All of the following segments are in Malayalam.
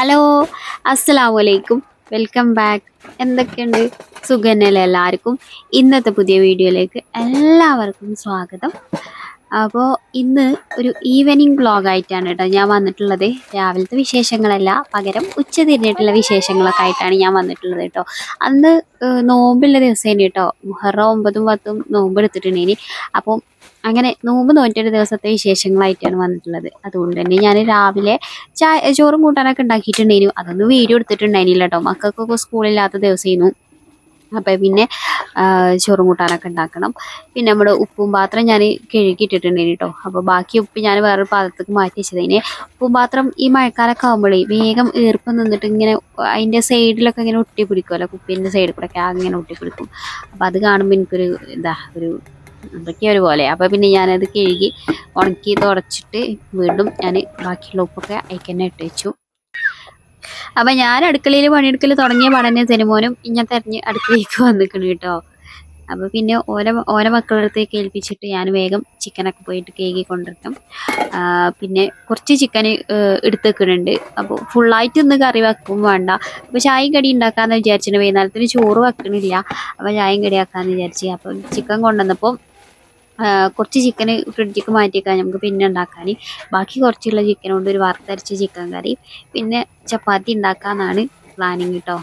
ഹലോ അസ്സലാമു അലൈക്കും വെൽക്കം ബാക്ക്. എന്തൊക്കെയുണ്ട്? സുഖന്നല്ലേ എല്ലാവർക്കും? ഇന്നത്തെ പുതിയ വീഡിയോയിലേക്ക് എല്ലാവർക്കും സ്വാഗതം. അപ്പോൾ ഇന്ന് ഒരു ഈവനിങ് വ്ളോഗ് ആയിട്ടാണ് കേട്ടോ ഞാൻ വന്നിട്ടുള്ളത്. രാവിലത്തെ വിശേഷങ്ങളല്ല പകരം ഉച്ച തിരിഞ്ഞിട്ടുള്ള വിശേഷങ്ങളൊക്കെ ആയിട്ടാണ് ഞാൻ വന്നിട്ടുള്ളത് കേട്ടോ. അന്ന് നോമ്പുള്ള ദിവസമാണ് കേട്ടോ. മുഹറം ഒമ്പതും പത്തും നോമ്പ് എടുത്തിട്ടുണ്ടേനി അപ്പോൾ അങ്ങനെ നോമ്പ് നോറ്റൊരു ദിവസത്തെ വിശേഷങ്ങളായിട്ടാണ് വന്നിട്ടുള്ളത്. അതുകൊണ്ട് തന്നെ ഞാൻ രാവിലെ ചായ ചോറും കൂട്ടാനൊക്കെ ഉണ്ടാക്കിയിട്ടുണ്ടായിരുന്നു അതൊന്നും വീഡിയോ എടുത്തിട്ടുണ്ടായിരുന്നില്ല കേട്ടോ മക്കൾക്കൊക്കെ സ്കൂളില്ലാത്ത ദിവസമായിരുന്നു അപ്പം പിന്നെ ചോറും കൂട്ടാനൊക്കെ ഉണ്ടാക്കണം. പിന്നെ നമ്മുടെ ഉപ്പും പാത്രം ഞാൻ കഴുകിയിട്ടിട്ടുണ്ടായിരുന്നു കേട്ടോ അപ്പോൾ ബാക്കി ഉപ്പ് ഞാൻ വേറൊരു പാത്രത്തേക്ക് മാറ്റി വെച്ചതിന്. ഉപ്പും പാത്രം ഈ മഴക്കാലമൊക്കെ ആകുമ്പോഴേ വേഗം ഈർപ്പം നിന്നിട്ട് ഇങ്ങനെ അതിന്റെ സൈഡിലൊക്കെ ഇങ്ങനെ ഒട്ടി പിടിക്കുമല്ലോ കുപ്പീന്റെ സൈഡിൽ കൂടെ ഒക്കെ അങ്ങനെ ഒട്ടി അപ്പോൾ അത് കാണുമ്പോൾ എനിക്കൊരു ഇതാ ഒരു എന്തൊക്കെയോ ഒരുപോലെ അപ്പോൾ പിന്നെ ഞാനത് കഴുകി ഉണക്കി തുടച്ചിട്ട് വീണ്ടും ഞാൻ ബാക്കിയുള്ള ഉപ്പൊക്കെ അയക്കന്നെ ഇട്ട് വെച്ചു. അപ്പം ഞാൻ അടുക്കളയിൽ പണിയെടുക്കൽ തുടങ്ങിയ പഠനം സിനിമോനും ഇങ്ങനെ തെരഞ്ഞ് അടുക്കളയിലേക്ക് വന്നിക്കണ് കേട്ടോ. അപ്പോൾ പിന്നെ ഓരോ ഓരോ മക്കളുടെ അടുത്തേക്ക് ഏൽപ്പിച്ചിട്ട് ഞാൻ വേഗം ചിക്കനൊക്കെ പോയിട്ട് കേകി കൊണ്ടിരിക്കും പിന്നെ കുറച്ച് ചിക്കൻ എടുത്ത് വെക്കുന്നുണ്ട് അപ്പോൾ ഫുള്ളായിട്ട് ഒന്ന് കറി വെക്കും വേണ്ട. അപ്പോൾ ചായയും കടി ഉണ്ടാക്കാമെന്ന് വിചാരിച്ചിട്ട് വൈകുന്നേരത്തിന് ചോറ് വെക്കണില്ല. അപ്പോൾ ചായയും കടി ആക്കാമെന്ന് വിചാരിച്ചു. അപ്പോൾ ചിക്കൻ കൊണ്ടുവന്നപ്പോൾ കുറച്ച് ചിക്കൻ ഫ്രിഡ്ജിക്ക് മാറ്റിയേക്കാൻ നമുക്ക് പിന്നെ ഉണ്ടാക്കാൻ ബാക്കി കുറച്ചുള്ള ചിക്കൻ കൊണ്ട് ഒരു വറുത്തരച്ച ചിക്കൻ കറി. പിന്നെ ചപ്പാത്തി ഉണ്ടാക്കാമെന്നാണ് പ്ലാനിങ് കേട്ടോ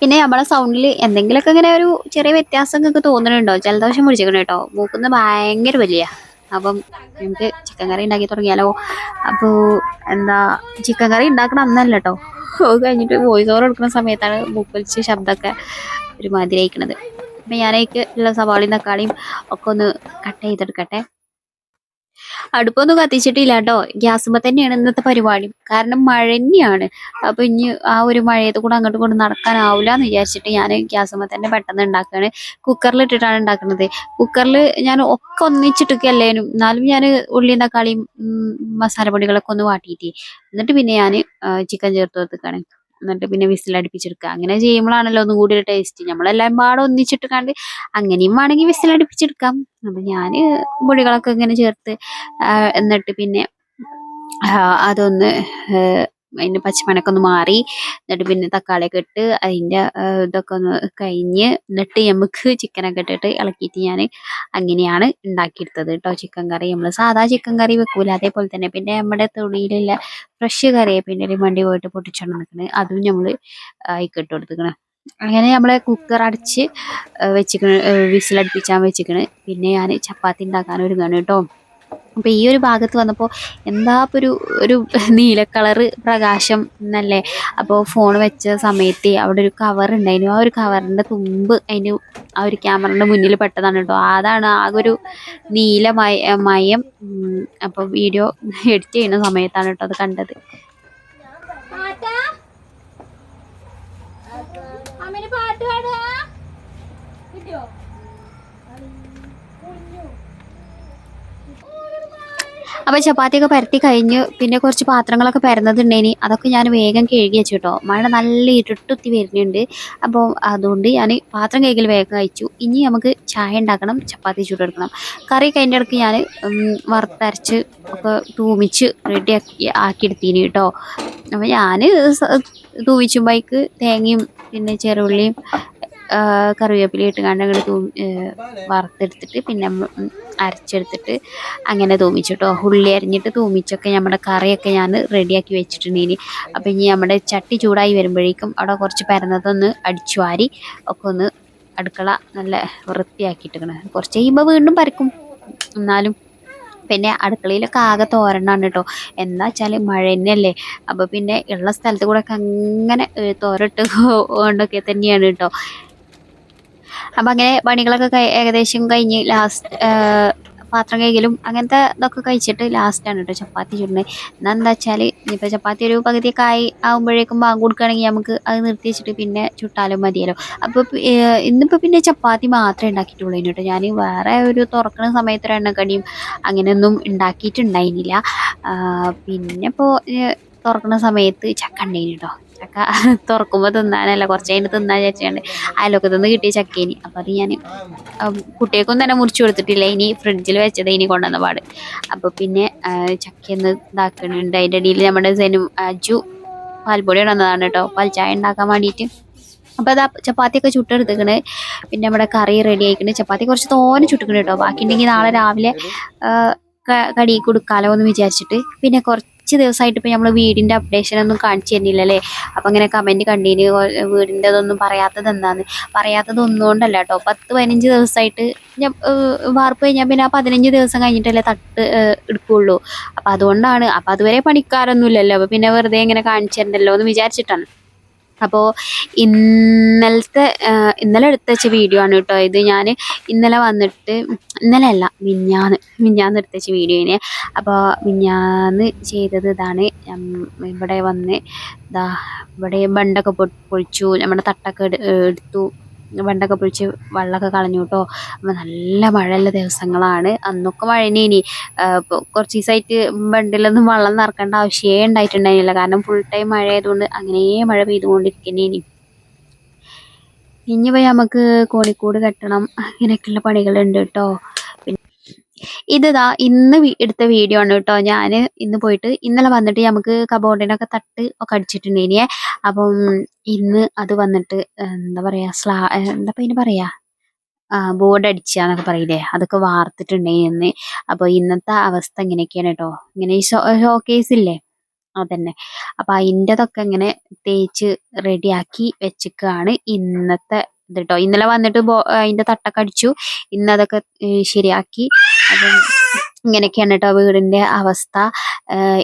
പിന്നെ നമ്മളെ സൗണ്ടിൽ എന്തെങ്കിലുമൊക്കെ ഇങ്ങനെ ഒരു ചെറിയ വ്യത്യാസം നിങ്ങൾക്ക് തോന്നുന്നുണ്ടോ ജലദോഷം പിടിച്ചേക്കണം കേട്ടോ. മൂക്കുന്ന ഭയങ്കര വലിയ അപ്പം നമുക്ക് ചിക്കൻ കറി ഉണ്ടാക്കി തുടങ്ങിയാലോ? അപ്പോൾ എന്താ ചിക്കൻ കറി ഉണ്ടാക്കണം അന്നല്ല കേട്ടോ അത് കഴിഞ്ഞിട്ട് വോയിസ് ഓവർ എടുക്കുന്ന സമയത്താണ് മൂക്കൊലിച്ച് ശബ്ദമൊക്കെ ഒരുമാതിരി അയക്കണത് അപ്പം ഞാനേക്ക് ഉള്ള സവാളയും തക്കാളിയും ഒക്കെ ഒന്ന് കട്ട് ചെയ്തെടുക്കട്ടെ. അടുപ്പൊന്നും കത്തിച്ചിട്ടില്ല കേട്ടോ ഗ്യാസുമ്പോൾ തന്നെയാണ് ഇന്നത്തെ പരിപാടി. കാരണം മഴ തന്നെയാണ്. അപ്പൊ ഇനി ആ ഒരു മഴയത്ത് കൂടെ അങ്ങോട്ട് കൊണ്ട് നടക്കാനാവില്ല എന്ന് വിചാരിച്ചിട്ട് ഞാൻ ഗ്യാസുമ്പോൾ തന്നെ പെട്ടെന്ന് ഉണ്ടാക്കുകയാണ് കുക്കറിൽ ഇട്ടിട്ടാണ് ഉണ്ടാക്കുന്നത് കുക്കറിൽ ഞാൻ ഒക്കെ ഒന്നിച്ചിട്ടൊക്കെയല്ലേനും എന്നാലും ഞാൻ ഉള്ളിയും തക്കാളിയും മസാലപ്പൊടികളൊക്കെ ഒന്ന് വാട്ടിയിട്ട്. എന്നിട്ട് പിന്നെ ഞാൻ ചിക്കൻ ചേർത്ത് വെക്കുകയാണ് എന്നിട്ട് പിന്നെ വിസിലടിപ്പിച്ചെടുക്കുക അങ്ങനെ ചെയ്യുമ്പോഴാണല്ലോ ഒന്നും കൂടി ഒരു ടേസ്റ്റ് നമ്മളെല്ലാം പാടെ ഒന്നിച്ചിട്ട് കണ്ട് അങ്ങനെയും വേണമെങ്കിൽ വിസിലടിപ്പിച്ചെടുക്കാം അപ്പൊ ഞാൻ പൊടികളൊക്കെ ഇങ്ങനെ ചേർത്ത് എന്നിട്ട് പിന്നെ അതൊന്ന് ഏഹ്, അതിന്റെ പച്ചമണൊക്കെ ഒന്ന് മാറി എന്നിട്ട് പിന്നെ തക്കാളിയൊക്കെ ഇട്ട് അതിന്റെ ഇതൊക്കെ ഒന്ന് കഴിഞ്ഞ് എന്നിട്ട് നമുക്ക് ചിക്കനൊക്കെ ഇട്ടിട്ട് ഇളക്കിയിട്ട് ഞാൻ അങ്ങനെയാണ് ഉണ്ടാക്കിയെടുത്തത് കേട്ടോ ചിക്കൻ കറി. നമ്മൾ സാധാ ചിക്കൻ കറി വെക്കൂല അതേപോലെ തന്നെ പിന്നെ നമ്മുടെ തൊടിയിലുള്ള ഫ്രഷ് കറിവേപ്പിന്റെ ഒരു വണ്ടി പോയിട്ട് പൊട്ടിച്ചോണ്ട് നിൽക്കുന്നത് അതും നമ്മൾ ആയിക്കിട്ട് കൊടുത്തിക്കണം. അങ്ങനെ നമ്മളെ കുക്കർ അടച്ച് വെച്ചിക്കണ് വിസിലടുപ്പിച്ചാൻ വെച്ചിക്കണ്. പിന്നെ ഞാൻ ചപ്പാത്തി ഉണ്ടാക്കാൻ ഒരുങ്ങാണ് കേട്ടോ. അപ്പോൾ ഈ ഒരു ഭാഗത്ത് വന്നപ്പോൾ എന്താ ഇപ്പോൾ ഒരു ഒരു നീല കളറ് പ്രകാശം എന്നല്ലേ? അപ്പോൾ ഫോൺ വെച്ച സമയത്ത് അവിടെ ഒരു കവർ ഉണ്ടായിരുന്നു. ആ ഒരു കവറിന്റെ തുമ്പ് അതിന് ആ ഒരു ക്യാമറയുടെ മുന്നിൽ പെട്ടതാണ് കേട്ടോ. അതാണ് ആകെ ഒരു നീല മയ മയം അപ്പോൾ വീഡിയോ എഡിറ്റ് ചെയ്യുന്ന സമയത്താണ് കേട്ടോ അത് കണ്ടത്. പാട്ട് പാടാ കിട്ടിയോ? അപ്പോൾ ചപ്പാത്തിയൊക്കെ പരത്തി കഴിഞ്ഞ് പിന്നെ കുറച്ച് പാത്രങ്ങളൊക്കെ പരന്നതുണ്ടേനി. അതൊക്കെ ഞാൻ വേഗം കഴുകി വെച്ചു കേട്ടോ മഴ നല്ല ഇരുട്ടുത്തി വരുന്നുണ്ട്. അപ്പോൾ അതുകൊണ്ട് ഞാൻ പാത്രം കഴുകൽ വേഗം കഴിച്ചു. ഇനി നമുക്ക് ചായ ഉണ്ടാക്കണം ചപ്പാത്തി ചൂടെടുക്കണം. കറി കഴിഞ്ഞ ഇടയ്ക്ക് ഞാൻ വറുത്തരച്ച് ഒക്കെ തൂമിച്ച് റെഡി ആക്കി ആക്കിയെടുത്തീനി കേട്ടോ അപ്പോൾ ഞാൻ തൂമിച്ചുമ്പോഴേക്ക് തേങ്ങയും പിന്നെ ചെറുള്ളിയും കറിവേപ്പിലയിട്ട് കണ്ടങ്ങൾ തൂ വറുത്തെടുത്തിട്ട് പിന്നെ അരച്ചെടുത്തിട്ട് അങ്ങനെ തൂമിച്ചു കേട്ടോ ഉള്ളി അരിഞ്ഞിട്ട് തൂമിച്ചൊക്കെ നമ്മുടെ കറിയൊക്കെ ഞാൻ റെഡിയാക്കി വെച്ചിട്ടുണ്ട് ഇനി. അപ്പം ഇനി നമ്മുടെ ചട്ടി ചൂടായി വരുമ്പോഴേക്കും അവിടെ കുറച്ച് പരന്നതൊന്ന് അടിച്ചു വാരി ഒക്കെ ഒന്ന് അടുക്കള നല്ല വൃത്തിയാക്കിയിട്ടുണ്ട് കുറച്ച് കഴിയുമ്പോൾ വീണ്ടും പരക്കും. എന്നാലും പിന്നെ അടുക്കളയിലൊക്കെ ആകെ തോരണാണ് കേട്ടോ എന്താ വെച്ചാൽ മഴ തന്നെയല്ലേ. അപ്പോൾ പിന്നെ ഉള്ള സ്ഥലത്ത് കൂടെ ഒക്കെ അങ്ങനെ തോരട്ട് കൊണ്ടൊക്കെ തന്നെയാണ് കേട്ടോ അപ്പം അങ്ങനെ പണികളൊക്കെ ഏകദേശം കഴിഞ്ഞ് ലാസ്റ്റ് പാത്രം കഴിക്കലും അങ്ങനത്തെ ഇതൊക്കെ കഴിച്ചിട്ട് ലാസ്റ്റാണ് കേട്ടോ ചപ്പാത്തി ചുടുന്നത് എന്നാൽ എന്താ വെച്ചാൽ ഇനിയിപ്പോൾ ചപ്പാത്തി ഒരു പകുതിയൊക്കെ ആയി ആകുമ്പോഴേക്കും ബാങ്ക് കൊടുക്കുകയാണെങ്കിൽ നമുക്ക് അത് നിർത്തി വെച്ചിട്ട് പിന്നെ ചുട്ടാലും മതിയല്ലോ. അപ്പോൾ ഇന്നിപ്പോൾ പിന്നെ ചപ്പാത്തി മാത്രമേ ഉണ്ടാക്കിയിട്ടുള്ളൂ കേട്ടോ ഞാൻ വേറെ ഒരു തുറക്കുന്ന സമയത്ത് എണ്ണക്കടിയും അങ്ങനെയൊന്നും ഉണ്ടാക്കിയിട്ടുണ്ടായിരുന്നില്ല. പിന്നെ ഇപ്പോൾ തുറക്കുന്ന സമയത്ത് ചക്ക ഉണ്ടായിരുന്നു കേട്ടോ തുറക്കുമ്പോൾ തിന്നാനല്ല കുറച്ച് കഴിഞ്ഞ് തിന്നാൻ വിചാരിച്ചാണ്ട് അതിലൊക്കെ നിന്ന് കിട്ടിയ ചക്കേനി. അപ്പം അത് ഞാൻ കുട്ടികൾക്കൊന്നും തന്നെ മുറിച്ച് കൊടുത്തിട്ടില്ല. ഇനി ഫ്രിഡ്ജിൽ വെച്ചത് ഇനി കൊണ്ടുവന്ന പാട്. അപ്പോൾ പിന്നെ ചക്കയൊന്ന് ഇതാക്കുന്നുണ്ട്. അതിന്റെ ഇടയിൽ നമ്മുടെ സെനു അജു പാൽപ്പൊടി ഇടുന്നതാണ് കേട്ടോ പാൽ ചായ ഉണ്ടാക്കാൻ വേണ്ടിയിട്ട് അപ്പോൾ അത് ചപ്പാത്തിയൊക്കെ ചുട്ടെടുത്തേക്കണ്. പിന്നെ നമ്മുടെ കറി റെഡി ആയിക്കണ്. ചപ്പാത്തി കുറച്ച് തോനെ ചുട്ടിക്കണ് കേട്ടോ ബാക്കി ഉണ്ടെങ്കിൽ നാളെ രാവിലെ കടി കൊടുക്കാലോ എന്ന് വിചാരിച്ചിട്ട്. പിന്നെ കുറച്ച് ദിവസമായിട്ട് ഇപ്പം നമ്മൾ വീടിന്റെ അപ്ഡേഷൻ ഒന്നും കാണിച്ചു തരുന്നില്ലല്ലേ? അപ്പം അങ്ങനെ കമന്റ് കണ്ടീന് ഓ- വീടിന്റെ ഇതൊന്നും പറയാത്തത് എന്താന്ന്? പറയാത്തത് ഒന്നുകൊണ്ടല്ല കേട്ടോ. പത്ത് പതിനഞ്ച് ദിവസമായിട്ട് ഞാൻ വാർപ്പ് കഴിഞ്ഞാൽ പിന്നെ ആ പതിനഞ്ച് ദിവസം കഴിഞ്ഞിട്ടല്ലേ തട്ട് എടുക്കുകയുള്ളൂ എടുക്കുള്ളൂ. അപ്പം അതുകൊണ്ടാണ്. അപ്പം അതുവരെ പണിക്കാരൊന്നുമില്ലല്ലോ. അപ്പോൾ അപ്പം പിന്നെ വെറുതെ ഇങ്ങനെ കാണിച്ചു തരണ്ടല്ലോ എന്ന് വിചാരിച്ചിട്ടാണ്. അപ്പോൾ ഇന്നലത്തെ ഇന്നലെ എടുത്ത് വെച്ച വീഡിയോ ആണ് കേട്ടോ ഇത്. ഞാൻ ഇന്നലെ വന്നിട്ട് ഇന്നലെ അല്ല മിഞ്ഞാന്ന് മിഞ്ഞാന്ന് എടുത്ത് വെച്ച ആണ്. അപ്പോൾ മിഞ്ഞാന്ന് ചെയ്തത് ഇതാണ്. ഇവിടെ വന്ന് ഇതാ ഇവിടെ ബണ്ടൊക്കെ പൊ പൊളിച്ചു നമ്മുടെ തട്ടൊക്കെ എടുത്തു. ബണ്ടൊക്കെ പൊഴിച്ച് വെള്ളമൊക്കെ കളഞ്ഞു കേട്ടോ. അപ്പോൾ നല്ല മഴയുള്ള ദിവസങ്ങളാണ്. അന്നൊക്കെ മഴ ഇനി കുറച്ച് ദിവസമായിട്ട് ബണ്ടിലൊന്നും വെള്ളം നിറക്കേണ്ട ആവശ്യമേ ഉണ്ടായിട്ടുണ്ടായിരുന്നില്ല കാരണം ഫുൾ ടൈം മഴ ആയതുകൊണ്ട് അങ്ങനെ മഴ പെയ്തുകൊണ്ടിരിക്കുന്നേനി ഇനി പോയി നമുക്ക് കോഴിക്കോട് കെട്ടണം. അങ്ങനെയൊക്കെയുള്ള പണികളുണ്ട് കേട്ടോ. ഇതാ ഇന്ന് എടുത്ത വീഡിയോ ആണ് കേട്ടോ ഞാൻ ഇന്ന് പോയിട്ട് ഇന്നലെ വന്നിട്ട് നമുക്ക് കബോർഡിനൊക്കെ തട്ട് ഒക്കെ അടിച്ചിട്ടുണ്ടേനിയെ അപ്പം ഇന്ന് അത് വന്നിട്ട് എന്താ പറയാ സ്ലാ എന്താ പിന്നെ പറയാ? ബോർഡ് ബോർഡ് അടിച്ചാന്നൊക്കെ പറയില്ലേ? അതൊക്കെ വാർത്തിട്ടുണ്ടേന്ന് അപ്പോൾ ഇന്നത്തെ അവസ്ഥ ഇങ്ങനെയൊക്കെയാണ് കേട്ടോ ഇങ്ങനെ ഷോ ഷോക്കേസ് ഇല്ലേ? അതന്നെ. അപ്പൊ അതിന്റെതൊക്കെ ഇങ്ങനെ തേച്ച് റെഡിയാക്കി വെച്ചിക്കാണ് ഇന്നത്തെ ഇത് കേട്ടോ ഇന്നലെ വന്നിട്ട് അതിന്റെ തട്ടൊക്കെ അടിച്ചു. ഇന്നതൊക്കെ ശരിയാക്കി അപ്പം ഇങ്ങനെയൊക്കെയാണ് കേട്ടോ വീടിന്റെ അവസ്ഥ.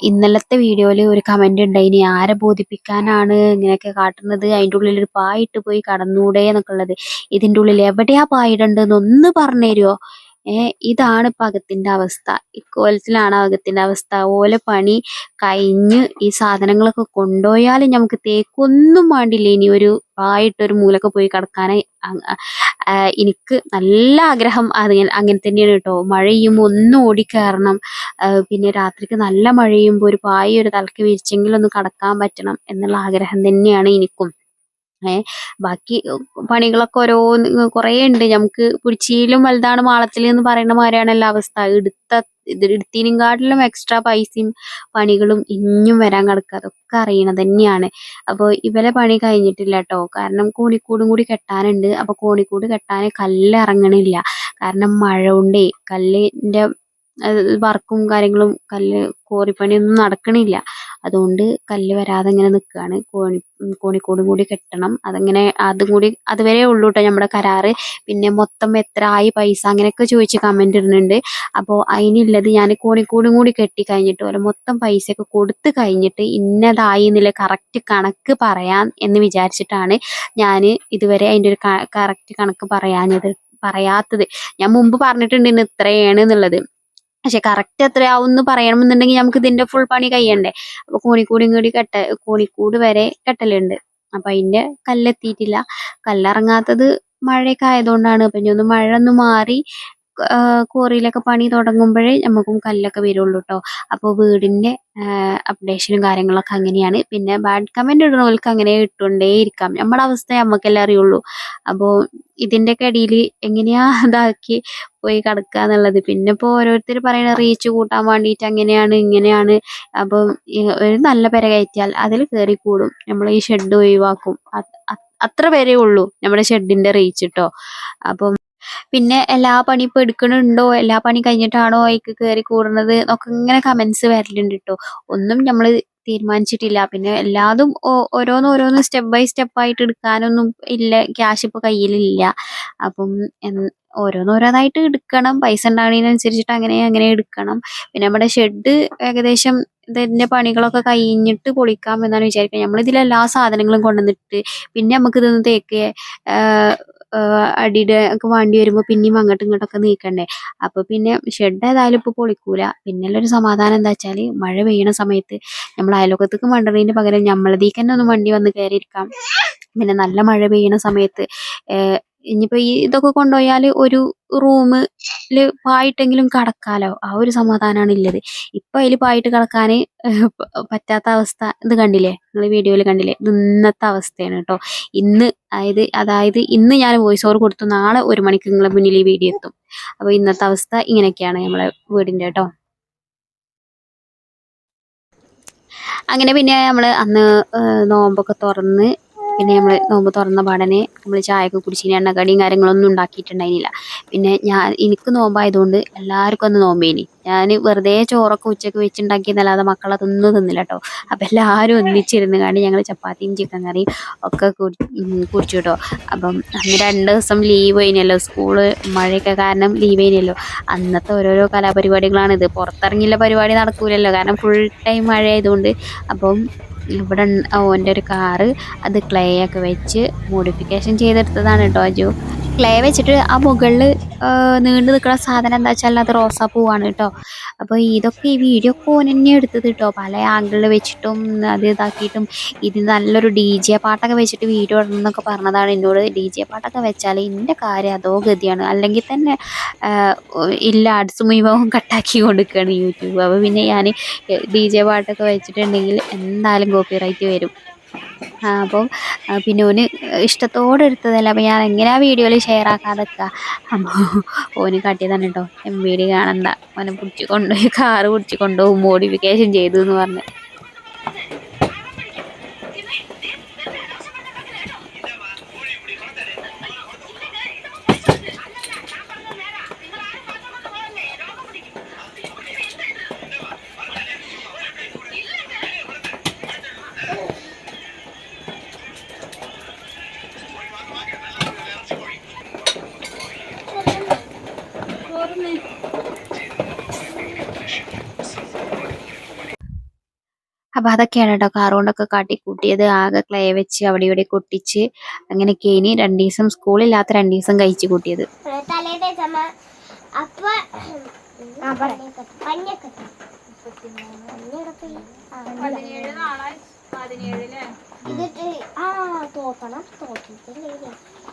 ഇന്നലത്തെ വീഡിയോയിൽ ഒരു കമന്റ് ഉണ്ടായിനി ആരെ ബോധിപ്പിക്കാനാണ് ഇങ്ങനെയൊക്കെ കാട്ടുന്നത്? അതിന്റെ ഉള്ളിൽ ഒരു പായിട്ട് പോയി കടന്നൂടെ എന്നൊക്കെ ഉള്ളത്. ഇതിന്റെ ഉള്ളിൽ എവിടെയാ പായിടേണ്ടതെന്ന് ഒന്ന് പറഞ്ഞു തരുമോ ഏ ഇതാണ് ഇപ്പൊ അകത്തിന്റെ അവസ്ഥ. ഇക്കോലത്തിലാണ് അകത്തിന്റെ അവസ്ഥ. ഓലെ പണി കഴിഞ്ഞ് ഈ സാധനങ്ങളൊക്കെ കൊണ്ടുപോയാലും നമുക്ക് തേക്കൊന്നും വേണ്ടില്ല ഇനി ഒരു പായിട്ടൊരു മൂലൊക്കെ പോയി കിടക്കാനായി. എനിക്ക് നല്ല ആഗ്രഹം അത് അങ്ങനെ തന്നെയാണ് കേട്ടോ. മഴ പെയ്യുമ്പോൾ ഒന്ന് ഓടിക്കയറണം. പിന്നെ രാത്രിക്ക് നല്ല മഴ ഒരു പായ ഒരു തലക്ക് വിരിച്ചെങ്കിലും ഒന്ന് കടക്കാൻ പറ്റണം എന്നുള്ള ആഗ്രഹം തന്നെയാണ് എനിക്കും. ഏ ബാക്കി പണികളൊക്കെ ഓരോ കുറേ ഉണ്ട് നമുക്ക് പിടിച്ചിലും വലുതാണ് മാളത്തിൽ എന്ന് പറയുന്ന മാതിരിയാണല്ലോ അവസ്ഥ. എടുത്ത ഇത് എടുത്തീനെക്കാട്ടിലും എക്സ്ട്രാ പൈസയും പണികളും ഇനിയും വരാൻ കിടക്കുക അതൊക്കെ അറിയണത് തന്നെയാണ്. അപ്പോൾ ഇവരെ പണി കഴിഞ്ഞിട്ടില്ല കേട്ടോ കാരണം കോണിക്കൂടും കൂടി കെട്ടാനുണ്ട്. അപ്പോൾ കോണിക്കൂട് കെട്ടാൻ കല്ല് ഇറങ്ങണില്ല കാരണം മഴ കൊണ്ടേ കല്ലിന്റെ വർക്കും കാര്യങ്ങളും കല്ല് കോറിപ്പണിയൊന്നും നടക്കണില്ല. അതുകൊണ്ട് കല്ല് വരാതെ ഇങ്ങനെ നിൽക്കുകയാണ് കോണി കോണിക്കോടും കൂടി കെട്ടണം. അതങ്ങനെ അതും കൂടി അതുവരെ ഉള്ളൂ കേട്ടോ നമ്മുടെ കരാറ്. പിന്നെ മൊത്തം എത്ര ആയി പൈസ അങ്ങനെയൊക്കെ ചോദിച്ച് കമന്റ് ഇടുന്നുണ്ട്. അപ്പോൾ അതിനുള്ളത് ഞാൻ കോണിക്കൂടും കൂടി കെട്ടി കഴിഞ്ഞിട്ട് പോലെ മൊത്തം പൈസയൊക്കെ കൊടുത്ത് കഴിഞ്ഞിട്ട് ഇന്നതായി എന്നുള്ള കറക്റ്റ് കണക്ക് പറയാം എന്ന് വിചാരിച്ചിട്ടാണ് ഞാൻ ഇതുവരെ അതിന്റെ ഒരു കറക്റ്റ് കണക്ക് പറയാഞ്ഞത് പറയാത്തത്. ഞാൻ മുമ്പ് പറഞ്ഞിട്ടുണ്ട് ഇന്ന് ഇത്രയാണ് എന്നുള്ളത്. പക്ഷെ കറക്റ്റ് എത്രയാവും എന്ന് പറയണമെന്നുണ്ടെങ്കിൽ നമുക്ക് ഇതിന്റെ ഫുൾ പണി കഴിയണ്ടേ. അപ്പൊ കോണിക്കൂടും കൂടി കെട്ട കോണിക്കൂട് വരെ കെട്ടലുണ്ട്. അപ്പൊ അതിന്റെ കല്ലെത്തിയിട്ടില്ല. കല്ലിറങ്ങാത്തത് മഴയൊക്കെ ആയതുകൊണ്ടാണ്. അപ്പൊ ഇനി ഒന്ന് മഴ ഒന്ന് മാറി കോറിയിലൊക്കെ പണി തുടങ്ങുമ്പോഴേ നമുക്കും കല്ലൊക്കെ വരുള്ളൂ കേട്ടോ അപ്പോൾ വീടിന്റെ അപ്ഡേഷനും കാര്യങ്ങളൊക്കെ അങ്ങനെയാണ്. പിന്നെ ബാഡ് കമന്റ് ഇടുന്നവർക്ക് അങ്ങനെ ഇട്ടുകൊണ്ടേ ഇരിക്കാം നമ്മുടെ അവസ്ഥ നമുക്കെല്ലാം അറിയുള്ളൂ. അപ്പോൾ ഇതിന്റെ ഇടയിൽ എങ്ങനെയാ ഇതാക്കി പോയി കിടക്കുക എന്നുള്ളത്. പിന്നെ ഇപ്പോൾ ഓരോരുത്തർ പറയുന്ന റീച്ച് കൂട്ടാൻ വേണ്ടിയിട്ട് അങ്ങനെയാണ് ഇങ്ങനെയാണ്. അപ്പം ഒരു നല്ല പെര കയറ്റിയാൽ അതിൽ കയറി കൂടും നമ്മൾ ഈ ഷെഡ് ഒഴിവാക്കും. അത് അത് അത്ര പേരേ ഉള്ളൂ നമ്മുടെ ഷെഡിന്റെ റീച്ച് കേട്ടോ അപ്പം പിന്നെ എല്ലാ പണി ഇപ്പൊ എടുക്കണുണ്ടോ? എല്ലാ പണി കഴിഞ്ഞിട്ടാണോ അതിക്ക് കയറി കൂടുന്നത് എന്നൊക്കെ ഇങ്ങനെ കമന്റ്സ് വരലുണ്ട് കേട്ടോ ഒന്നും നമ്മൾ തീരുമാനിച്ചിട്ടില്ല. പിന്നെ എല്ലാതും ഓരോന്ന് ഓരോന്ന് സ്റ്റെപ്പ് ബൈ സ്റ്റെപ്പ് ആയിട്ട് എടുക്കാനൊന്നും ഇല്ല. ക്യാഷ് ഇപ്പൊ കയ്യിലില്ല. അപ്പം ഓരോന്നോരോന്നായിട്ട് എടുക്കണം. പൈസ ഉണ്ടാകുന്നതിനനുസരിച്ചിട്ട് അങ്ങനെ അങ്ങനെ എടുക്കണം. പിന്നെ നമ്മുടെ ഷെഡ് ഏകദേശം ഇതിന്റെ പണികളൊക്കെ കഴിഞ്ഞിട്ട് പൊളിക്കാം എന്നാണ് വിചാരിക്കുന്നത് നമ്മൾ ഇതിൽ എല്ലാ സാധനങ്ങളും കൊണ്ടുവന്നിട്ട് പിന്നെ നമുക്ക് ഇതൊന്ന് തേക്ക് അടിയുടെ ഒക്കെ വേണ്ടി വരുമ്പോൾ പിന്നെയും അങ്ങോട്ടും ഇങ്ങോട്ടൊക്കെ നീക്കണ്ടേ. അപ്പൊ പിന്നെ ഷെഡ് ഏതായാലും ഇപ്പൊ പൊളിക്കൂല. പിന്നെ ഒരു സമാധാനം എന്താ വെച്ചാൽ മഴ പെയ്യണ സമയത്ത് നമ്മൾ അയലോകത്തേക്ക് മണ്ടണതിന് പകരം നമ്മളതീക്ക് തന്നെ ഒന്ന് വണ്ടി വന്ന് കയറിയിരിക്കാം പിന്നെ നല്ല മഴ പെയ്യണ സമയത്ത് ഏഹ് ഇനിയിപ്പോ ഈ ഇതൊക്കെ കൊണ്ടുപോയാൽ ഒരു റൂമിൽ പായിട്ടെങ്കിലും കടക്കാലോ? ആ ഒരു സമാധാനമാണ് ഉള്ളത് ഇപ്പൊ അതിൽ പായിട്ട് കിടക്കാൻ പറ്റാത്ത അവസ്ഥ. ഇത് കണ്ടില്ലേ? നിങ്ങൾ വീഡിയോയിൽ കണ്ടില്ലേ? ഇന്നത്തെ അവസ്ഥയാണ് കേട്ടോ. ഇന്ന് അതായത് അതായത് ഇന്ന് ഞാൻ വോയിസ് ഓവർ കൊടുത്തു. നാളെ ഒരു മണിക്ക് നിങ്ങളെ മുന്നിൽ ഈ വീഡിയോ എത്തും. അപ്പൊ ഇന്നത്തെ അവസ്ഥ ഇങ്ങനെയൊക്കെയാണ് നമ്മളെ വീടിന്റെ കേട്ടോ. അങ്ങനെ പിന്നെ നമ്മൾ അന്ന് നോമ്പൊക്കെ തുറന്ന് പിന്നെ നമ്മൾ നോമ്പ് തുറന്ന പാടനെ നമ്മൾ ചായയൊക്കെ കുടിച്ചിന് എണ്ണക്കടിയും കാര്യങ്ങളൊന്നും ഉണ്ടാക്കിയിട്ടുണ്ടായിരുന്നില്ല. പിന്നെ ഞാൻ എനിക്ക് നോമ്പായതുകൊണ്ട് എല്ലാവർക്കും അന്ന് നോമ്പേനി. ഞാൻ വെറുതെ ചോറൊക്കെ ഉച്ചയ്ക്ക് വെച്ചുണ്ടാക്കിയെന്നല്ലാതെ മക്കളതൊന്നും തിന്നില്ല കേട്ടോ അപ്പം എല്ലാവരും ഒന്നിച്ചിരുന്ന് കണ്ട് ഞങ്ങൾ ചപ്പാത്തിയും ചിക്കൻ കറിയും ഒക്കെ കുടിച്ചു കേട്ടോ അപ്പം അന്ന് രണ്ട് ദിവസം ലീവ് കഴിഞ്ഞല്ലോ സ്കൂൾ മഴയൊക്കെ കാരണം ലീവ് കഴിഞ്ഞല്ലോ അന്നത്തെ ഓരോരോ കലാപരിപാടികളാണിത്. പുറത്തിറങ്ങിയുള്ള പരിപാടി നടക്കൂലല്ലോ. കാരണം ഫുൾ ടൈം മഴ ആയതുകൊണ്ട് അപ്പം ഇവിടെ ഓന്റെ ഒരു കാറ് അത് ക്ലേ ഒക്കെ വെച്ച് മോഡിഫിക്കേഷൻ ചെയ്തെടുത്തതാണ് കേട്ടോ അജു. ക്ലേ വെച്ചിട്ട് ആ മുകളിൽ നീണ്ടു നിൽക്കുന്ന സാധനം എന്താ വെച്ചാൽ അത് റോസാപ്പൂവാണ് കേട്ടോ അപ്പോൾ ഇതൊക്കെ ഈ വീഡിയോ ഒക്കെ ഓൻ തന്നെ എടുത്തത് കേട്ടോ പല ആംഗിളിൽ വെച്ചിട്ടും അത് ഇതാക്കിയിട്ടും ഇത് നല്ലൊരു ഡി ജെ പാട്ടൊക്കെ വെച്ചിട്ട് വീഡിയോ ഇടണം എന്നൊക്കെ പറഞ്ഞതാണ് എന്നോട്. ഡി ജെ പാട്ടൊക്കെ വെച്ചാൽ എന്റെ കാര്യം അതോ ഗതിയാണ്. അല്ലെങ്കിൽ തന്നെ ഇല്ല ആഡ്സ് മുഴുവൻ കട്ടാക്കി കൊടുക്കുകയാണ് യൂട്യൂബ് അപ്പോൾ പിന്നെ ഞാൻ ഡി ജെ പാട്ടൊക്കെ വെച്ചിട്ടുണ്ടെങ്കിൽ എന്തായാലും കോപ്പിറൈറ്റ് വരും. അപ്പം പിന്നെ ഓന് ഇഷ്ടത്തോടെ എടുത്തതല്ല. അപ്പം ഞാൻ എങ്ങനെയാ വീഡിയോയിൽ ഷെയർ ആക്കാതെ വെക്കുക അപ്പോൾ ഓന് കാട്ടിയതാണ് കേട്ടോ എം വി ഡി കാണണ്ട. ഓനെ പിടിച്ച് കൊണ്ടുപോയി കാറ് പിടിച്ച് കൊണ്ടുപോകും മോഡിഫിക്കേഷൻ ചെയ്തു എന്ന് പറഞ്ഞ്. ചോറുന്ന് അപ്പം അതൊക്കെയാണ് കേട്ടോ കാറുകൊണ്ടൊക്കെ കാട്ടി കൂട്ടിയത്. ആകെ ക്ലേ വെച്ച് അവിടെ ഇവിടെ കൊട്ടിച്ച് അങ്ങനെയൊക്കെ ഇനി രണ്ട് ദിവസം സ്കൂളില്ലാത്ത രണ്ട് ദിവസം കഴിച്ചു കൂട്ടിയത്.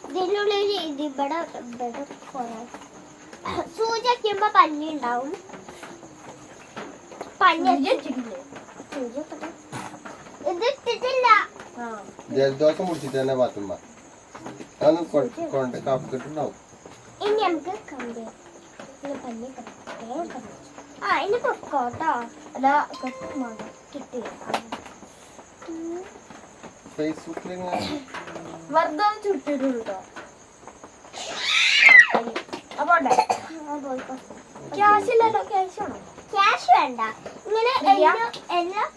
ഇതിനുള്ളിൽ സൂചി വയ്ക്കുമ്പോ പഞ്ഞി ഉണ്ടാവും പഞ്ഞി. ഇത് ഇട്ടിട്ടില്ല. ജലദോഷം മുടിച്ചിട്ട് തന്നെ അതൊന്ന് കൊണ്ട് കപ്പിട്ടുണ്ടാവും ഇനി നമുക്ക്. ആ ഇനി പൊക്കോട്ടോ. അതാ കെട്ടുമോ കിട്ടി. ഫേസ്ബുക്കിൽ വെറുതെ ചുട്ടിട്ടുള്ളൂ അപ്പോട്ടെ ക്യാഷ് വേണ്ട. ഇങ്ങനെ എല്ലാം എല്ലാം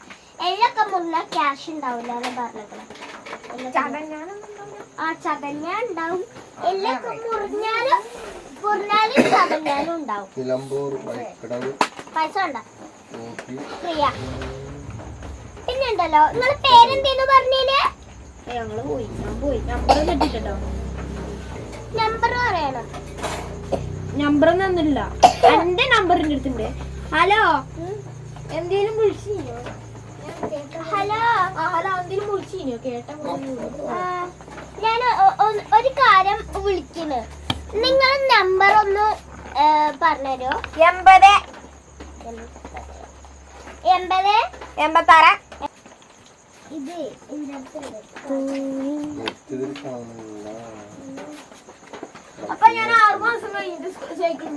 എല്ലൊക്കെ മുറിഞ്ഞ ക്യാഷ് ഉണ്ടാവില്ല എന്ന് പറഞ്ഞത് ആ ചതഞ്ഞ ഉണ്ടാവും എല്ലൊക്കെ മുറിഞ്ഞാലും മുറിഞ്ഞാലും ചതഞ്ഞാലും ഉണ്ടാവും. പൈസ വേണ്ട. പ്രിയ പിന്നെ ഉണ്ടല്ലോ നിങ്ങളെ പേരെന്തേന്ന് പറഞ്ഞില്ലേ ഞങ്ങൾ പോയി. ഞാൻ പോയി. നമ്പർ കിട്ടിട്ടോ നമ്പർ പറയണം. നമ്പർ തന്നില്ല എന്റെ നമ്പറിന്റെ അടുത്തുണ്ട്. ഹലോ എന്തേലും വിളിച്ചിനോ ഹലോ ഹലോ എന്തേലും വിളിച്ചിനോ കേട്ടോ ഞാൻ ഒരു കാര്യം വിളിക്കുന്നു നിങ്ങൾ നമ്പർ ഒന്ന് പറഞ്ഞുതരോ എൺപത്. എൺപത്? എൺപത്താറ്. ഇത് കാണുന്നില്ല അപ്പൊ ഞാൻ ആറു മാസം കഴിഞ്ഞിട്ട് സൈക്കിൾ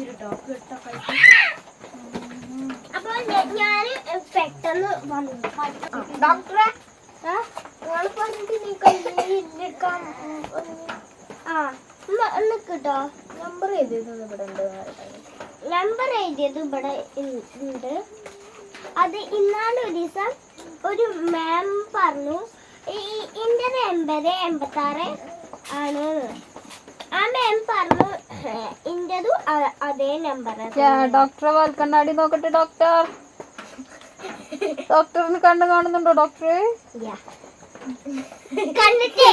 കേട്ടോ അപ്പൊ ഞാൻ പെട്ടെന്ന് വന്നു. ഡോക്ടറെ? നിങ്ങൾ പറഞ്ഞിട്ട് നീ കയ്യിലെടുക്കാൻ ആ നിൽക്കട്ടോ നമ്പർ ചെയ്തിരുന്നു ഇവിടെ ഉണ്ട് നമ്പർ എഴുതിയത് ഇവിടെ ഉണ്ട്. അത് ഇന്നാണ് ഒരു ദിവസം ഒരു മാം പറഞ്ഞു ഈ- ഇന്റത് എൺപത് എൺപത്തി ആറ് ആണ്. ആ മാം പറഞ്ഞു ഇന്റതും അതേ നമ്പർ ഡോക്ടറെ വാൽക്കണ്ണാടി നോക്കട്ടെ ഡോക്ടർ ഡോക്ടറിന് കണ്ണു കാണുന്നുണ്ടോ ഡോക്ടറെ കണ്ടിട്ടേ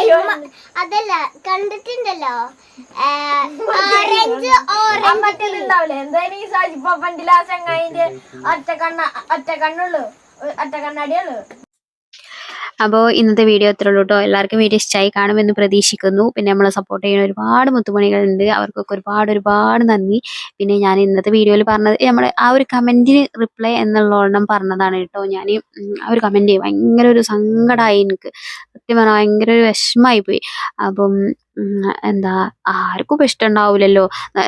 അതല്ല കണ്ടിട്ടുണ്ടല്ലോ. ഓറഞ്ച് ഓറഞ്ച് ഉണ്ടാവില്ലേ എന്തായാലും ഈ പണ്ടില്ല ആ ചങ്ങായിന്റെ ഒറ്റ കണ്ണ ഒറ്റ കണ്ണുള്ളൂ ഒറ്റ കണ്ണാടിയുള്ളു അപ്പോൾ ഇന്നത്തെ വീഡിയോ ഇത്രേ ഉള്ളൂ കേട്ടോ. എല്ലാവർക്കും വീഡിയോ ഇഷ്ടമായി കാണുമെന്ന് പ്രതീക്ഷിക്കുന്നു. പിന്നെ നമ്മളെ സപ്പോർട്ട് ചെയ്യുന്ന ഒരുപാട് മുത്തുമണികളുണ്ട്. അവർക്കൊക്കെ ഒരുപാട് ഒരുപാട് നന്ദി. പിന്നെ ഞാൻ ഇന്നത്തെ വീഡിയോയിൽ പറഞ്ഞത് നമ്മൾ ആ ഒരു കമന്റിന് റിപ്ലൈ എന്നുള്ളോണം പറഞ്ഞതാണ് കേട്ടോ. ഞാൻ ആ ഒരു കമന്റ് ഭയങ്കര ഒരു സങ്കടമായി എനിക്ക്. സത്യം പറഞ്ഞാൽ ഭയങ്കര ഒരു വിഷമമായി പോയി. അപ്പം എന്താ ആർക്കും ഇഷ്ടം ഉണ്ടാവില്ലല്ലോ.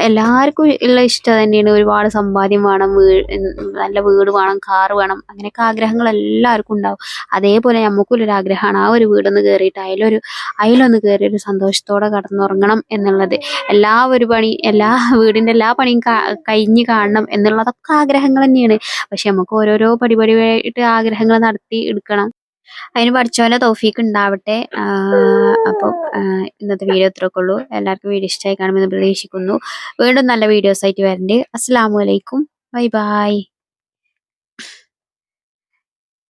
എല്ലാവർക്കും ഉള്ള ഇഷ്ടം തന്നെയാണ്. ഒരുപാട് സമ്പാദ്യം വേണം നല്ല വീട് വേണം കാറ് വേണം അങ്ങനെയൊക്കെ ആഗ്രഹങ്ങൾ എല്ലാവർക്കും ഉണ്ടാവും. അതേപോലെ നമുക്കും ഒരു ആഗ്രഹമാണ് ആ ഒരു വീടൊന്ന് കയറിയിട്ട് അതിലൊരു അതിലൊന്ന് കയറി ഒരു സന്തോഷത്തോടെ കടന്നുറങ്ങണം എന്നുള്ളത്. എല്ലാ ഒരു പണി എല്ലാ വീടിന്റെ എല്ലാ പണിയും കഴിഞ്ഞ് കാണണം എന്നുള്ളതൊക്കെ ആഗ്രഹങ്ങൾ തന്നെയാണ്. പക്ഷെ നമുക്ക് ഓരോരോ പടിപടിയായിട്ട് ആഗ്രഹങ്ങൾ നടത്തി എടുക്കണം. അതിന് പഠിച്ചോലെ തൗഫീക്ക് ഉണ്ടാവട്ടെ അപ്പോൾ ഇന്നത്തെ വീഡിയോ ഇത്രയൊക്കെ ഉള്ളൂ എല്ലാവർക്കും വീഡിയോ ഇഷ്ടമായി കാണുമെന്ന് പ്രതീക്ഷിക്കുന്നു. വീണ്ടും നല്ല വീഡിയോസ് ആയിട്ട് വരണ്ട്. അസ്സാം വലൈക്കും ബൈ ബൈ.